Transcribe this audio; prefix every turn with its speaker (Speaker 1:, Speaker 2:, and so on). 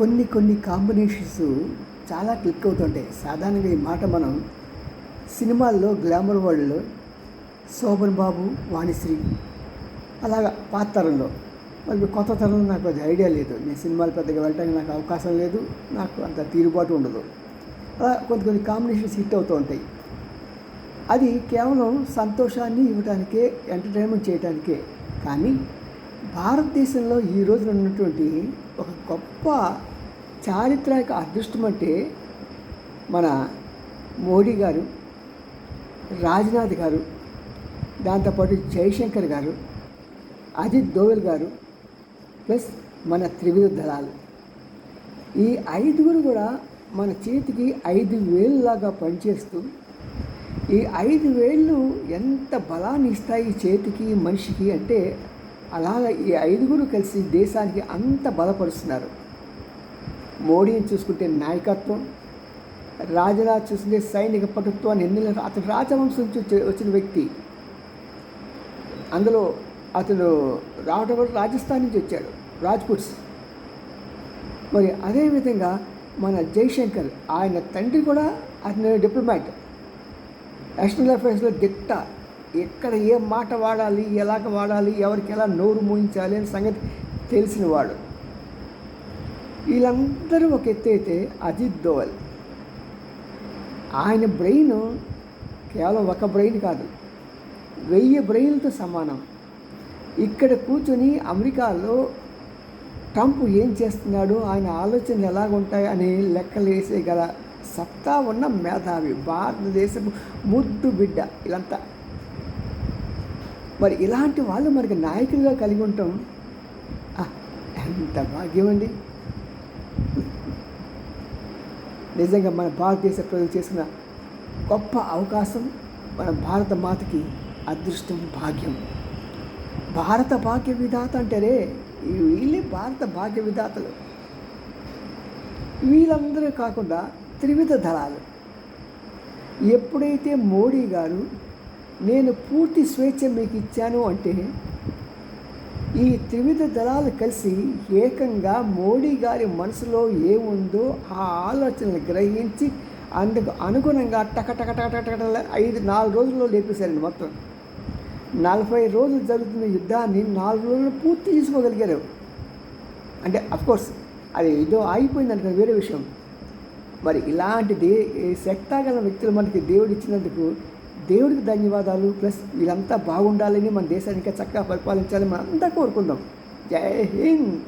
Speaker 1: కొన్ని కొన్ని కాంబినేషన్స్ చాలా క్లిక్ అవుతుంటాయి. సాధారణంగా ఈ మాట మనం సినిమాల్లో గ్లామర్ వరల్డ్లో శోభన్ బాబు వాణిశ్రీ అలాగా పాత తరంలో. మరి కొత్త తరంలో నాకు అది ఐడియా లేదు. నేను సినిమాలు పెద్దగా వెళ్ళడానికి నాకు అవకాశం లేదు. నాకు అంత తీరుబాటు ఉండదు. అలా కొన్ని కొన్ని కాంబినేషన్స్ హిట్ అవుతూ ఉంటాయి. అది కేవలం సంతోషాన్ని ఇవ్వడానికే ఎంటర్టైన్మెంట్ చేయడానికే కానీ భారతదేశంలో ఈ రోజున ఉన్నటువంటి ఒక గొప్ప చారిత్రక అదృష్టం అంటే మన మోడీ గారు రాజ్నాథ్ గారు దాంతోపాటు జయశంకర్ గారు అజిత్ దోవెల్ గారు ప్లస్ మన త్రివిధ దళాలు. ఈ ఐదుగురు కూడా మన చేతికి ఐదు వేలులాగా పనిచేస్తూ ఈ ఐదు వేళ్ళు ఎంత బలాన్ని ఇస్తాయి చేతికి మనిషికి అంటే అలాగ ఈ ఐదుగురు కలిసి దేశానికి అంత బలపరుస్తున్నారు. మోడీని చూసుకుంటే నాయకత్వం రాజరాజ్ చూసుకుంటే సైనిక పటుత్వాన్ని ఎన్ని అతను రాజవంశం నుంచి వచ్చి- వచ్చిన వ్యక్తి. అందులో అతను రావటం వల్ల రాజస్థాన్ నుంచి వచ్చాడు రాజ్పుట్స్ మరి అదేవిధంగా మన జైశంకర్ ఆయన తండ్రి కూడా అతను డిప్లొమాట్. నేషనల్ అఫైర్స్లో దిట్ట. ఎక్కడ ఏ మాట వాడాలి ఎలాగ వాడాలి ఎవరికి ఎలా నోరు మూయించాలి అనే సంగతి తెలిసినవాడు వీళ్ళందరూ ఒక ఎత్తు అయితే అజిత్ దోవల్. ఆయన బ్రెయిన్ కేవలం ఒక బ్రెయిన్ కాదు వెయ్యి బ్రెయిన్లతో సమానం. ఇక్కడ కూర్చొని అమెరికాలో ట్రంప్ ఏం చేస్తున్నాడు ఆయన ఆలోచనలు ఎలాగుంటాయి అని లెక్కలు వేసే గల సత్తా ఉన్న మేధావి భారతదేశపు ముద్దు బిడ్డ ఇదంతా మరి ఇలాంటి వాళ్ళు మనకి నాయకులుగా కలిగి ఉంటాం. ఎంత భాగ్యం అండి. నిజంగా మన భారతదేశ ప్రజలు చేసిన గొప్ప అవకాశం మన భారత మాతకి అదృష్టం భాగ్యం. భారత భాగ్య విధాత అంటారే వీళ్ళే భారత భాగ్య విధాతలు. వీళ్ళందరూ కాకుండా త్రివిధ దళాలు. ఎప్పుడైతే మోడీ గారు నేను పూర్తి స్వేచ్ఛ మీకు ఇచ్చాను అంటే ఈ త్రివిధ దళాలు కలిసి ఏకంగా మోడీ గారి మనసులో ఏముందో ఆ ఆలోచనలు గ్రహించి అందుకు అనుగుణంగా టకటకటకటకట టక ఐదు నాలుగు రోజుల్లో లేపేశారండి మొత్తం. నలభై రోజులు జరుగుతున్న యుద్ధాన్ని నాలుగు రోజులు పూర్తి చేసుకోగలిగారు అంటే అఫ్కోర్స్ అది ఏదో ఆగిపోయింది అనుకున్న వేరే విషయం. మరి ఇలాంటిది శక్తాగల వ్యక్తులు మనకి దేవుడు ఇచ్చినందుకు దేవుడికి ధన్యవాదాలు. ప్లస్ వీళ్ళంతా బాగుండాలని మన దేశాన్ని ఇంకా చక్కగా పరిపాలించాలని మనం అంతా కోరుకుందాం. జై హింద్.